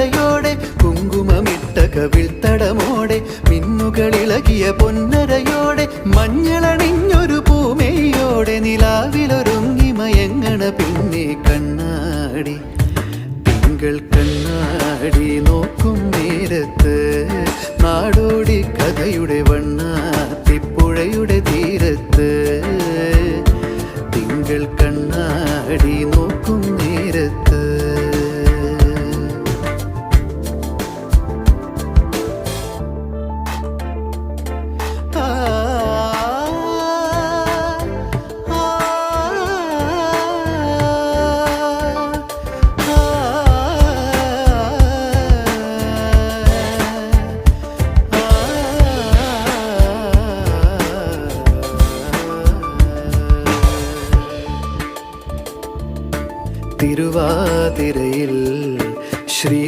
പുന്നരയോടെ കുങ്കുമമിട്ട കവിൾത്തടമോടെ മിന്നുകളിളകിയ പൊന്നരയോടെ മഞ്ഞളണിഞ്ഞൊരു പൂമേയോടെ നിലാവിലൊരുങ്ങി മയങ്ങണ പിന്നെ കണ്ണാടി. തിങ്കൾ കണ്ണാടി നോക്കും നേരത്ത് നാടോടി കഥയുടെ വണ്ണാത്തിപ്പുഴയുടെ തീരത്ത്. തിങ്കൾ കണ്ണാടി നോക്കും തിരുവാതിരയിൽ ശ്രീ